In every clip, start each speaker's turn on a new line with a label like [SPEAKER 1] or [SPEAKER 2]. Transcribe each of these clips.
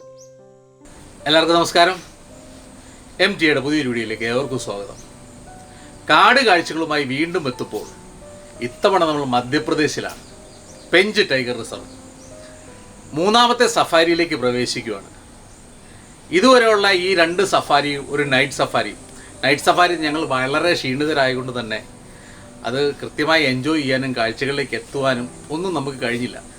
[SPEAKER 1] എല്ലാവർക്കും നമസ്കാരം. എം ടിയുടെ പുതിയ വീഡിയോയിലേക്ക് ഏവർക്കും സ്വാഗതം. കാട് കാഴ്ചകളുമായി വീണ്ടും എത്തുമ്പോൾ ഇത്തവണ നമ്മൾ മധ്യപ്രദേശിലാണ്. Pench tiger reserve. മൂന്നാമത്തെ സഫാരിയിലേക്ക് പ്രവേശിക്കുകയാണ് ഇതുവരെയുള്ള ഈ രണ്ട് സഫാരി ഒരു നൈറ്റ് സഫാരി നൈറ്റ് സഫാരി ഞങ്ങൾ വളരെ ക്ഷീണിതരായതുകൊണ്ട് തന്നെ അത് കൃത്യമായി എൻജോയ് ചെയ്യാനും കാഴ്ചകളിലേക്ക് എത്തുവാനും ഒന്നും നമുക്ക് കഴിഞ്ഞില്ല.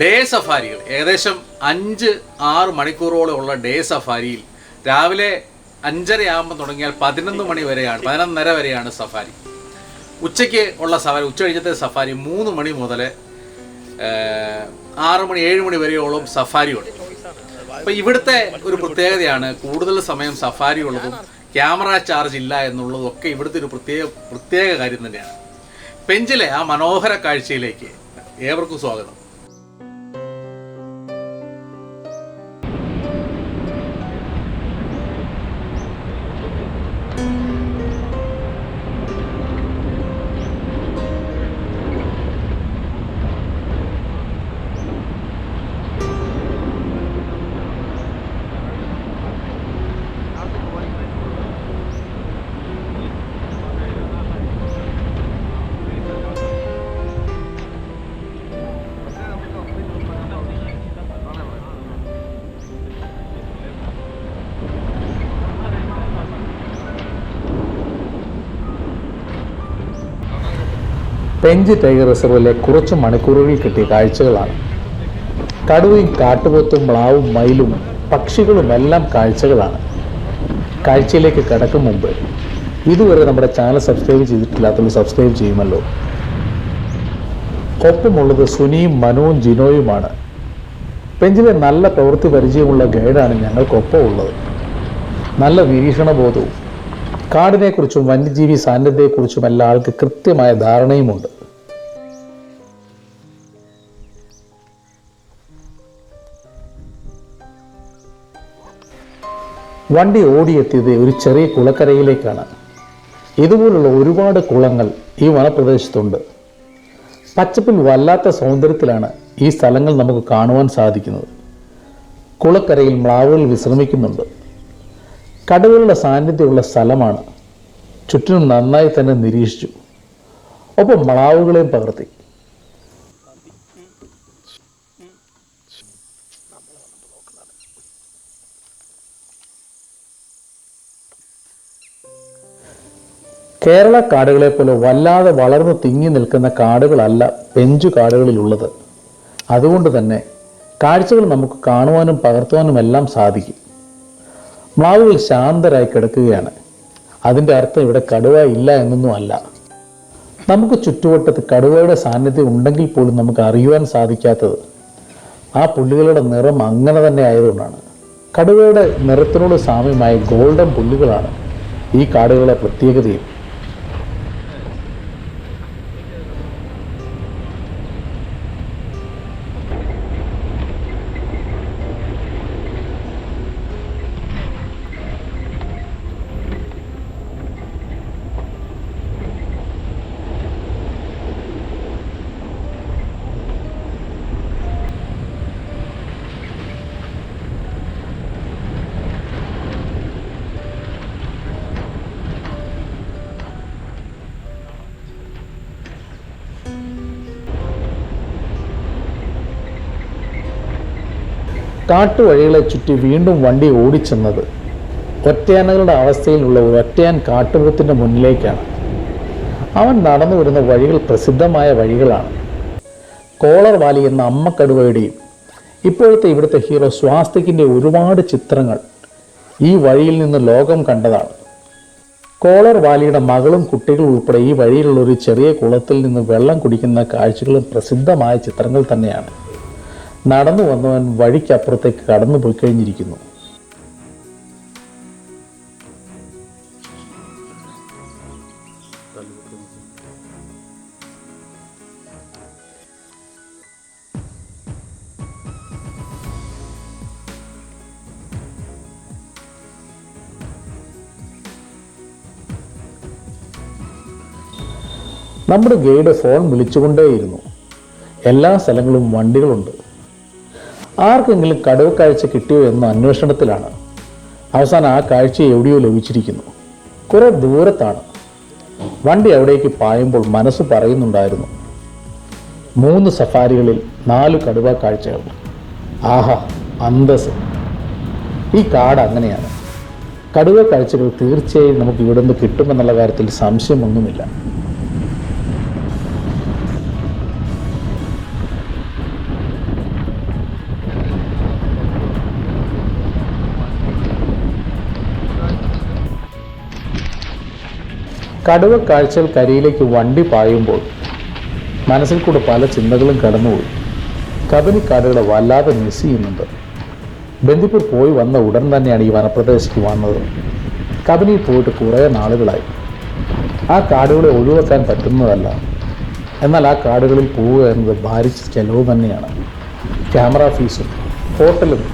[SPEAKER 1] ഡേ സഫാരികൾ. ഏകദേശം അഞ്ച് ആറ് മണിക്കൂറോളം ഉള്ള ഡേ സഫാരിയിൽ രാവിലെ അഞ്ചരയാകുമ്പോൾ തുടങ്ങിയാൽ പതിനൊന്ന് മണി വരെയാണ് പതിനൊന്നര വരെയാണ് സഫാരി. ഉച്ചയ്ക്ക് ഉള്ള സഫാരി ഉച്ച കഴിഞ്ഞത്തെ സഫാരി മൂന്ന് മണി മുതൽ ആറ് മണി ഏഴ് മണി വരെയോളം സഫാരി ഉണ്ട് അപ്പോൾ ഇവിടുത്തെ ഒരു പ്രത്യേകതയാണ് കൂടുതൽ സമയം സഫാരി ഉള്ളതും ക്യാമറ ചാർജ് ഇല്ല എന്നുള്ളതും ഒക്കെ ഇവിടുത്തെ ഒരു പ്രത്യേക പ്രത്യേക കാര്യം തന്നെയാണ്. പെഞ്ചിലെ ആ മനോഹര കാഴ്ചയിലേക്ക് ഏവർക്കും സ്വാഗതം.
[SPEAKER 2] പെഞ്ച് ടൈഗർ റിസർവിലെ കുറച്ച് മണിക്കൂറുകളിൽ കിട്ടിയ കാഴ്ചകളാണ്. കടുവയും കാട്ടുപോത്തും മ്ലാവും മയിലും പക്ഷികളും എല്ലാം കാഴ്ചകളാണ്. കാഴ്ചയിലേക്ക് കടക്കും മുമ്പ് ഇതുവരെ നമ്മുടെ ചാനൽ സബ്സ്ക്രൈബ് ചെയ്തിട്ടില്ലാത്തവർ സബ്സ്ക്രൈബ് ചെയ്യുമല്ലോ. ഒപ്പമുള്ളത് സുനിയും മനുവും ജിനോയുമാണ്. പെഞ്ചിലെ നല്ല പ്രവൃത്തി പരിചയമുള്ള ഗൈഡാണ് ഞങ്ങൾക്കൊപ്പം ഉള്ളത്. നല്ല നിരീക്ഷണബോധവും കാടിനെക്കുറിച്ചും വന്യജീവി സാന്നിധ്യത്തെക്കുറിച്ചും എല്ലാ ആൾക്ക് കൃത്യമായ ധാരണയുമുണ്ട്. വണ്ടി ഓടിയെത്തിയത് ഒരു ചെറിയ കുളക്കരയിലേക്കാണ്. ഇതുപോലുള്ള ഒരുപാട് കുളങ്ങൾ ഈ വനപ്രദേശത്തുണ്ട്. പച്ചപ്പിൽ വല്ലാത്ത സൗന്ദര്യത്തിലാണ് ഈ സ്ഥലങ്ങൾ നമുക്ക് കാണുവാൻ സാധിക്കുന്നത്. കുളക്കരയിൽ മ്ലാവുകൾ വിശ്രമിക്കുന്നുണ്ട്. കടുവകളുടെ സാന്നിധ്യമുള്ള സ്ഥലമാണ്. ചുറ്റിനും നന്നായി തന്നെ നിരീക്ഷിച്ചു. ഒപ്പം മ്ലാവുകളെയും പകർത്തി. കേരള കാടുകളെ പോലെ വല്ലാതെ വളർന്നു തിങ്ങി നിൽക്കുന്ന കാടുകളല്ല പെഞ്ചു കാടുകളിലുള്ളത്. അതുകൊണ്ട് തന്നെ കാഴ്ചകൾ നമുക്ക് കാണുവാനും പകർത്തുവാനും എല്ലാം സാധിക്കും. മ്ലാവുകൾ ശാന്തരായി കിടക്കുകയാണ്. അതിന്റെ അർത്ഥം ഇവിടെ കടുവ ഇല്ല എന്നൊന്നും അല്ല. നമുക്ക് ചുറ്റുവട്ടത്ത് കടുവയുടെ സാന്നിധ്യം ഉണ്ടെങ്കിൽ പോലും നമുക്ക് അറിയുവാൻ സാധിക്കാത്തത് ആ പുല്ലുകളുടെ നിറം അങ്ങനെ തന്നെ ആയതുകൊണ്ടാണ്. കടുവയുടെ നിറത്തിനോട് സാമ്യമായ ഗോൾഡൻ പുല്ലുകളാണ് ഈ കാടുകളുടെ പ്രത്യേകതയും. കാട്ടുവഴികളെ ചുറ്റി വീണ്ടും വണ്ടി ഓടിച്ചെന്നത് ഒറ്റയാനകളുടെ അവസ്ഥയിലുള്ള ഒരു ഒറ്റയാൻ കാട്ടുപോത്തിന്റെ മുന്നിലേക്കാണ്. അവൻ നടന്നു വരുന്ന വഴികൾ പ്രസിദ്ധമായ വഴികളാണ്. കോളർ വാലി എന്ന അമ്മക്കടുവയുടെയും ഇപ്പോഴത്തെ ഇവിടുത്തെ ഹീറോ സ്വാസ്തിക്കിന്റെ ഒരുപാട് ചിത്രങ്ങൾ ഈ വഴിയിൽ നിന്ന് ലോകം കണ്ടതാണ്. കോളർ വാലിയുടെ മകളും കുട്ടികളും ഉൾപ്പെടെ ഈ വഴിയിലുള്ള ഒരു ചെറിയ കുളത്തിൽ നിന്ന് വെള്ളം കുടിക്കുന്ന കാഴ്ചകളും പ്രസിദ്ധമായ ചിത്രങ്ങൾ തന്നെയാണ്. നടന്നു വന്നവൻ വഴിക്കപ്പുറത്തേക്ക് കടന്നു പോയി കഴിഞ്ഞിരിക്കുന്നു. നമ്മുടെ ഗൈഡ് ഫോൺ വിളിച്ചുകൊണ്ടേയിരുന്നു. എല്ലാ സ്ഥലങ്ങളും വണ്ടികളുണ്ട്. ആർക്കെങ്കിലും കടുവ കാഴ്ച കിട്ടിയോ എന്ന അന്വേഷണത്തിലാണ്. അവസാനം ആ കാഴ്ച എവിടെയോ ലഭിച്ചിരിക്കുന്നു. കുറെ ദൂരത്താണ്. വണ്ടി അവിടേക്ക് പായുമ്പോൾ മനസ്സ് പറയുന്നുണ്ടായിരുന്നു. മൂന്ന് സഫാരികളിൽ നാല് കടുവ കാഴ്ചകൾ ആഹാ അന്തസ് ഈ കാട് അങ്ങനെയാണ്. കടുവ കാഴ്ചകൾ തീർച്ചയായും നമുക്ക് ഇവിടെ നിന്ന് കിട്ടുമെന്നുള്ള കാര്യത്തിൽ സംശയമൊന്നുമില്ല. കടുവ കാഴ്ചകൾ കരിയിലേക്ക് വണ്ടി പായുമ്പോൾ മനസ്സിൽ കൂടെ പല ചിന്തകളും കടന്നുപോയി. കബനിക്കാടുകളെ വല്ലാതെ മിസ് ചെയ്യുന്നുണ്ട്. ബന്ദിപ്പൂർ പോയി വന്ന ഉടൻ തന്നെയാണ് ഈ വനപ്രദേശത്തേക്ക് വന്നത്. കബനിയിൽ പോയിട്ട് കുറേ നാളുകളായി. ആ കാടുകളെ ഒഴിവാക്കാൻ പറ്റുന്നതല്ല. എന്നാൽ ആ കാടുകളിൽ പോവുക എന്നത് ഭാരിച്ച ചെലവ് തന്നെയാണ്. ക്യാമറ ഫീസും ഹോട്ടലും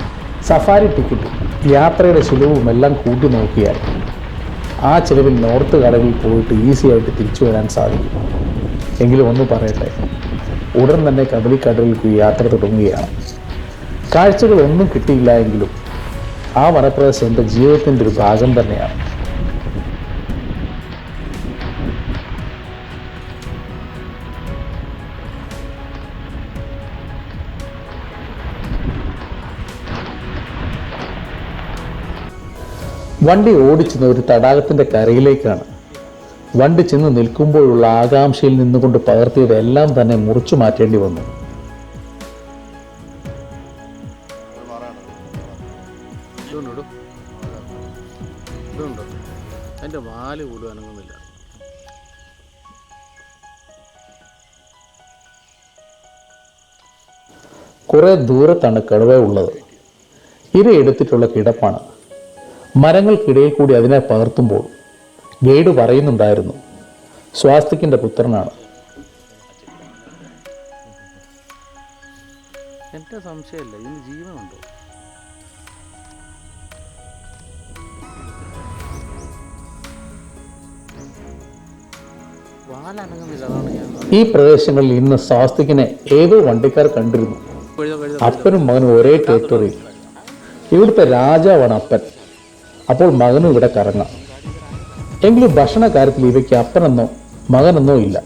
[SPEAKER 2] സഫാരി ടിക്കറ്റും യാത്രയുടെ ചിലവും എല്ലാം കൂട്ടി നോക്കിയാൽ ആ ചിലവിൽ നോർത്ത് കടവിൽ പോയിട്ട് ഈസി ആയിട്ട് തിരിച്ചു വരാൻ സാധിക്കും. എങ്കിലും ഒന്ന് പറയട്ടെ ഉടൻ തന്നെ കബലിക്കടലിലേക്ക് യാത്ര തുടങ്ങുകയാണ്. കാഴ്ചകൾ ഒന്നും കിട്ടിയില്ല എങ്കിലും ആ വനപ്രദേശം എന്റെ ജീവിതത്തിന്റെ ഒരു ഭാഗം തന്നെയാണ്. വണ്ടി ഓടിച്ചെന്ന് ഒരു തടാകത്തിന്റെ കരയിലേക്കാണ്. വണ്ടി ചെന്ന് നിൽക്കുമ്പോഴുള്ള ആകാംക്ഷയിൽ നിന്നുകൊണ്ട് പകർത്തിയതെല്ലാം തന്നെ മുറിച്ചു മാറ്റേണ്ടി വന്നു.
[SPEAKER 1] അതിന്റെ വാൽ പോലും അനങ്ങുന്നില്ല
[SPEAKER 2] കുറേ ദൂരത്താണ് കടുവ ഉള്ളത്. ഇര എടുത്തിട്ടുള്ള കിടപ്പാണ്. മരങ്ങൾക്കിടയിൽ കൂടി അതിനെ പകർത്തുമ്പോൾ ഗൈഡ് പറയുന്നുണ്ടായിരുന്നു സ്വാസ്തിക്കിന്റെ പുത്രനാണ്.
[SPEAKER 1] എന്റെ സംശയമല്ല ഇന്ന് ജീവനുണ്ടോ?
[SPEAKER 2] ഈ പ്രദേശങ്ങളിൽ ഇന്ന് സ്വാസ്തിക്കിനെ ഏതോ വണ്ടിക്കാർ കണ്ടിരുന്നു. അപ്പനും മകനും ഒരേ ടെറിട്ടറിയിൽ ഇവിടുത്തെ രാജാവാണ് അപ്പൻ. അപ്പോൾ മകനും ഇവിടെ കറങ്ങാം. എങ്കിലും ഭക്ഷണ കാര്യത്തിൽ ഇവയ്ക്ക് അപ്പനെന്നോ മകനെന്നോ ഇല്ല.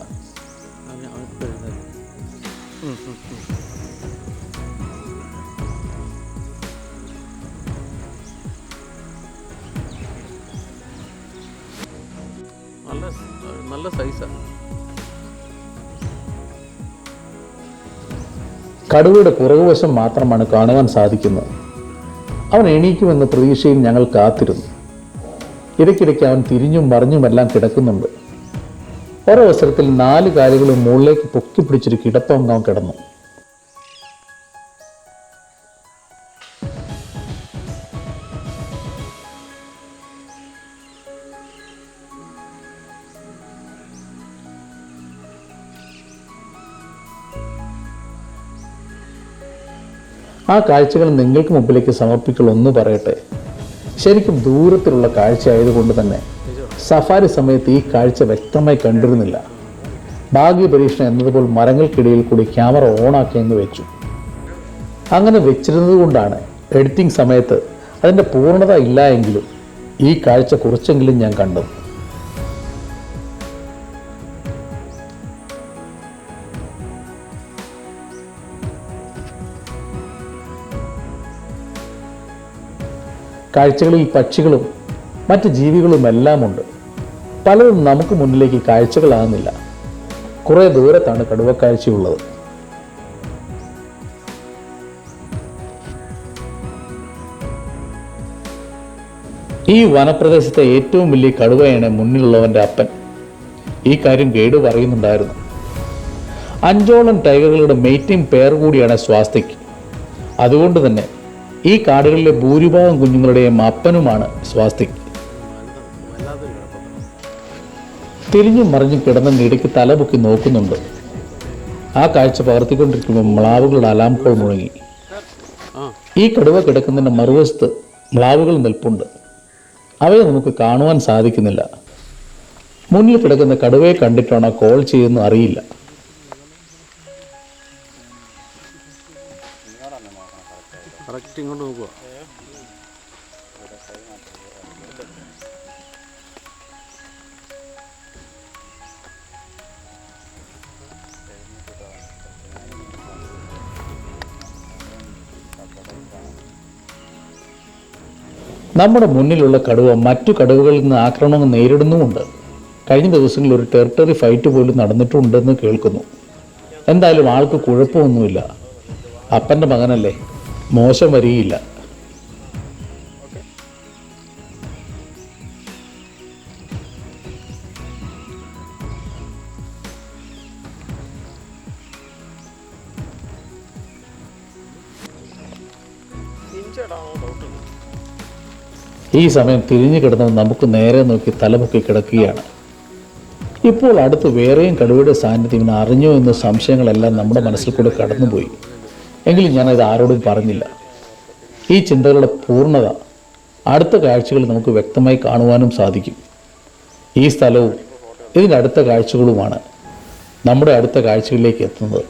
[SPEAKER 1] നല്ല നല്ല സൈസാണ്
[SPEAKER 2] കടുവയുടെ പുറകുവശം മാത്രമാണ് കാണുവാൻ സാധിക്കുന്നത്. അവൻ എണീക്കുമെന്ന പ്രതീക്ഷയിൽ ഞങ്ങൾ കാത്തിരുന്നു. ഇടയ്ക്കിടയ്ക്ക് അവൻ തിരിഞ്ഞും മറിഞ്ഞുമെല്ലാം കിടക്കുന്നുണ്ട്. ഒരവസരത്തിൽ നാല് കാലുകളും മുകളിലേക്ക് പൊക്കി പിടിച്ചൊരു കിടപ്പം അവൻ കിടന്നു. ആ കാഴ്ചകൾ നിങ്ങൾക്ക് മുമ്പിലേക്ക് സമർപ്പിക്കുള്ള ഒന്ന് പറയട്ടെ. ശരിക്കും ദൂരത്തിലുള്ള കാഴ്ച ആയതുകൊണ്ട് തന്നെ സഫാരി സമയത്ത് ഈ കാഴ്ച വ്യക്തമായി കണ്ടിരുന്നില്ല. ഭാഗ്യ പരീക്ഷണം എന്നതുപോലെ മരങ്ങൾക്കിടയിൽ കൂടി ക്യാമറ ഓണാക്കി എന്ന് വെച്ചു. അങ്ങനെ വെച്ചിരുന്നത് കൊണ്ടാണ് എഡിറ്റിംഗ് സമയത്ത് അതിന്റെ പൂർണത ഇല്ല എങ്കിലും ഈ കാഴ്ച കുറച്ചെങ്കിലും ഞാൻ കണ്ടു കാഴ്ചകളിൽ പക്ഷികളും മറ്റ് ജീവികളും എല്ലാം ഉണ്ട് പലതും നമുക്ക് മുന്നിലേക്ക് കാഴ്ചകളാകുന്നില്ല. കുറേ ദൂരത്താണ് കടുവക്കാഴ്ചയുള്ളത്. ഈ വനപ്രദേശത്തെ ഏറ്റവും വലിയ കടുവയാണ് മുന്നിലുള്ളവന്റെ അപ്പൻ. ഈ കാര്യം ഗൈഡ് പറയുന്നുണ്ടായിരുന്നു. അഞ്ചോളം ടൈഗറുകളുടെ മെയ്റ്റിംഗ് പേർ കൂടിയാണ് സ്വാസ്തിക്. അതുകൊണ്ട് തന്നെ ഈ കാടുകളിലെ ഭൂരിഭാഗം കുഞ്ഞുങ്ങളുടെയും അപ്പനുമാണ് സ്വാസ്തിക് തിരിഞ്ഞും മറിഞ്ഞും കിടന്ന് നിടയ്ക്ക് തലപൊക്കി നോക്കുന്നുണ്ട്. ആ കാഴ്ച പകർത്തിക്കൊണ്ടിരിക്കുമ്പോൾ മ്ലാവുകളുടെ അലാം കോൾ മുഴങ്ങി. ഈ കടുവ കിടക്കുന്നതിന്റെ മറുവശത്ത് മ്ലാവുകൾ നിൽപ്പുണ്ട്. അവയെ നമുക്ക് കാണുവാൻ സാധിക്കുന്നില്ല. മുന്നിൽ കിടക്കുന്ന കടുവയെ കണ്ടിട്ടാണോ കോൾ ചെയ്യുന്നു അറിയില്ല.
[SPEAKER 3] കറക്റ്റ് ഇങ്ങോട്ട് നോക്കുക
[SPEAKER 2] നമ്മുടെ മുന്നിലുള്ള കടുവ മറ്റു കടുവകളിൽ നിന്ന് ആക്രമണം നേരിടുന്നുമുണ്ട്. കഴിഞ്ഞ ദിവസങ്ങളിൽ ഒരു ടെറിട്ടറി ഫൈറ്റ് പോലും നടന്നിട്ടുണ്ടെന്ന് കേൾക്കുന്നു. എന്തായാലും ആൾക്ക് കുഴപ്പമൊന്നുമില്ല. അപ്പന്റെ മകനല്ലേ? മോശം വരികയില്ല. ഈ സമയം തിരിഞ്ഞു കിടന്ന് നമുക്ക് നേരെ നോക്കി തലപൊക്കി കിടക്കുകയാണ്. ഇപ്പോൾ അടുത്ത് വേറെയും കടുവയുടെ സാന്നിധ്യം അറിഞ്ഞോ എന്ന സംശയങ്ങളെല്ലാം നമ്മുടെ മനസ്സിൽ കൂടെ കടന്നുപോയി. എങ്കിലും ഞാനത് ആരോടും പറഞ്ഞില്ല. ഈ ചിന്തകളുടെ പൂർണത അടുത്ത കാഴ്ചകൾ നമുക്ക് വ്യക്തമായി കാണുവാനും സാധിക്കും. ഈ സ്ഥലവും ഇതിന്റെ അടുത്ത കാഴ്ചകളുമാണ് നമ്മുടെ അടുത്ത കാഴ്ചകളിലേക്ക് എത്തുന്നത്.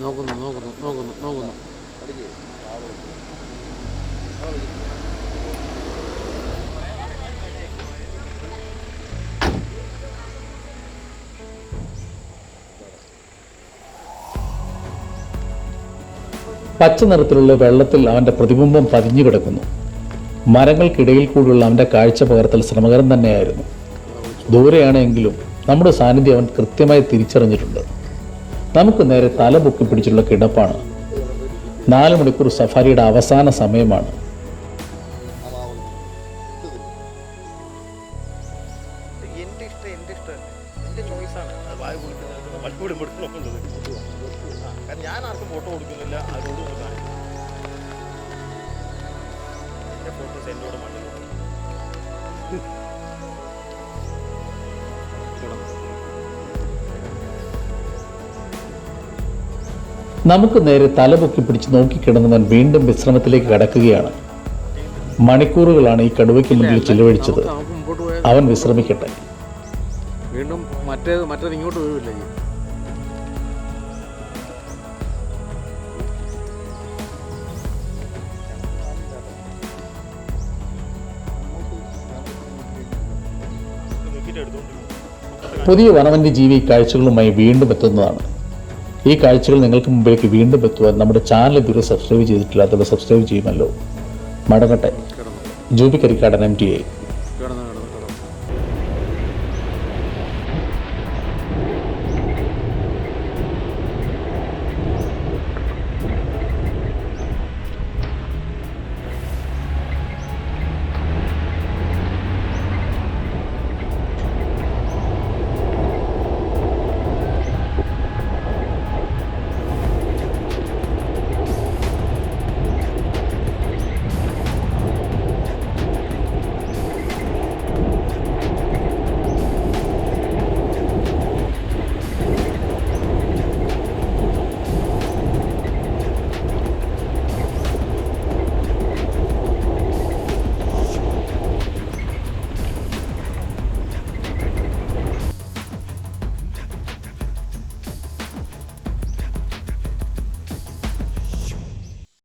[SPEAKER 3] നോക്കുന്നു നോക്കുന്നു നോക്കുന്നു നോക്കുന്നു.
[SPEAKER 2] പച്ച നിറത്തിലുള്ള വെള്ളത്തിൽ അവന്റെ പ്രതിബിംബം പതിഞ്ഞു കിടക്കുന്നു. മരങ്ങൾക്കിടയിൽ കൂടിയുള്ള അവന്റെ കാഴ്ച പകർത്തൽ ശ്രമകരം തന്നെയായിരുന്നു. ദൂരെയാണെങ്കിലും നമ്മുടെ സാന്നിധ്യം അവൻ കൃത്യമായി തിരിച്ചറിഞ്ഞിട്ടുണ്ട്. നമുക്ക് നേരെ തല പൊക്കി പിടിച്ചുള്ള കിടപ്പാണ്. നാല് മണിക്കൂർ സഫാരിയുടെ അവസാന സമയമാണ്.
[SPEAKER 4] എന്റെ ഫോട്ടോസ് എന്നോട് മണ്ണിൽ
[SPEAKER 2] നമുക്ക് നേരെ തല പൊക്കി പിടിച്ച് നോക്കിക്കിടന്നവൻ വീണ്ടും വിശ്രമത്തിലേക്ക് കടക്കുകയാണ്. മണിക്കൂറുകളാണ് ഈ കടുവയ്ക്ക് മുന്നിൽ ചിലവഴിച്ചത്. അവൻ വിശ്രമിക്കട്ടെ.
[SPEAKER 3] വീണ്ടും മറ്റേത് മറ്റേത് ഇങ്ങോട്ട് പോവില്ല
[SPEAKER 2] പുതിയ വനവന്യജീവി കാഴ്ചകളുമായി വീണ്ടും എത്തുന്നതാണ്. ഈ കാഴ്ചകൾ നിങ്ങൾക്ക് മുമ്പിലേക്ക് വീണ്ടും എത്തുവാൻ നമ്മുടെ ചാനൽ ഇതുവരെ സബ്സ്ക്രൈബ് ചെയ്തിട്ടില്ലാത്തവർ സബ്സ്ക്രൈബ് ചെയ്യുമല്ലോ. മടങ്ങട്ടെ. Jubi Karikkadan M T I